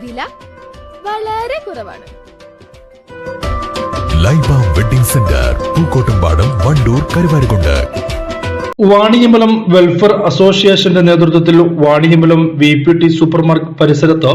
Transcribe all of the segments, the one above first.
വില വളരെ കുറവാണ്. Laiba wedding centre Pookkottumpadam Wandoor Karuvarakundu. Vaniyambalam welfare അസോസിയേഷന്റെ നേതൃത്വത്തിൽ Vaniyambalam V P T super market പരിസരത്ത്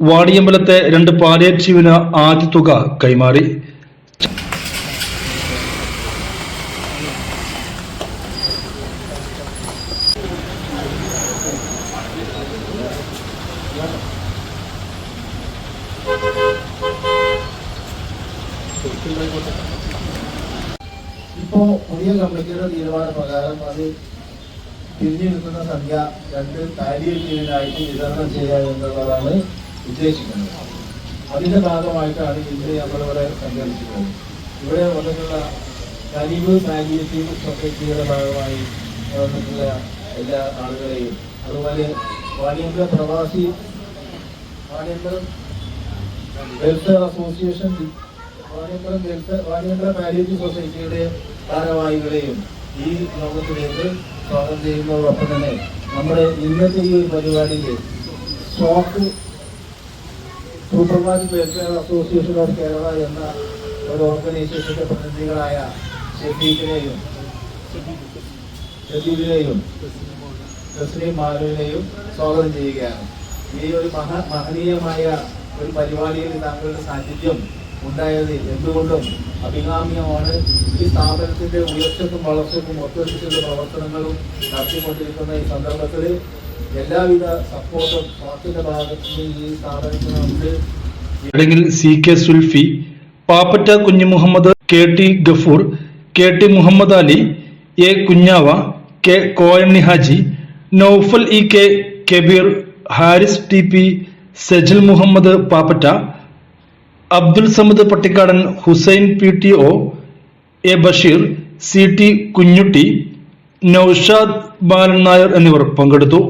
വാണിയമ്പലത്തെ രണ്ട് പാലിയേറ്റീവിന് ആദ്യ തുക കൈമാറി. ഇപ്പോ പുതിയ കമ്മിറ്റിയുടെ തീരുമാനപ്രകാരം അത് തിരിഞ്ഞു നിൽക്കുന്ന സംഖ്യ രണ്ട് പാലിയേറ്റീവിനായിട്ട് വിതരണം ചെയ്യുക എന്നുള്ളതാണ് ഉദ്ദേശിക്കുന്നത്. അതിന്റെ ഭാഗമായിട്ടാണ് ഇന്ന് നമ്മളിവിടെ സംഘടിപ്പിക്കുന്നത് ഇവിടെ വന്നിട്ടുള്ള കരീബ് പാലിയേറ്റീവ് സൊസൈറ്റിയുടെ ഭാഗമായി വന്നിട്ടുള്ള എല്ലാ ആളുകളെയും അതുപോലെ വാണിയമ്പലം പ്രവാസി Vaniyambalam welfare association Vaniyambalam welfare Vaniyambalam palliative സൊസൈറ്റിയുടെ ഭാരവാഹികളെയും ഈ ലോകത്തിലേക്ക് സ്വാഗതം ചെയ്യുന്നതോടൊപ്പം തന്നെ നമ്മുടെ ഇന്നത്തെ ഈ ഒരു പരിപാടിയിൽ stock supermarket welfare association of Kerala എന്ന ഒരു ഓർഗനൈസേഷന്റെ പ്രതിനിധികളായ ഷെഫീഖിനെയും ഷെഫീഖിനെയും തസ്ലീം മാലുവിനെയും സ്വാഗതം ചെയ്യുകയാണ്. ഈ ഒരു മഹ മഹനീയമായ ഒരു പരിപാടിയിൽ താങ്കളുടെ സാന്നിധ്യം ഉണ്ടായത് എന്തുകൊണ്ടും അഭികാമ്യമാണ്. ഈ സ്ഥാപനത്തിന്റെ ഉയർച്ചക്കും വളർച്ചക്കും ഒത്തൊരുമിച്ചുള്ള പ്രവർത്തനങ്ങളും നടത്തിക്കൊണ്ടിരിക്കുന്ന ഈ സന്ദർഭത്തിൽ എല്ലാവിധ സപ്പോർട്ടും പാർട്ടിയുടെ ഭാഗത്ത് ഈ സ്ഥാപനത്തിന് നമുക്ക് C K Sulfi Pappatta Kunju Muhammad K T Gafoor K T Muhammad Ali A Kunjava K Koyanni Haji Noufal E K Kabeer Haris T P Sajal Muhammad Pappatta Abdul Samad Pattikkadan Hussain P T O A Basheer C T Kunjutty Noushad Balan Nair എന്നിവർ പങ്കെടുത്തു.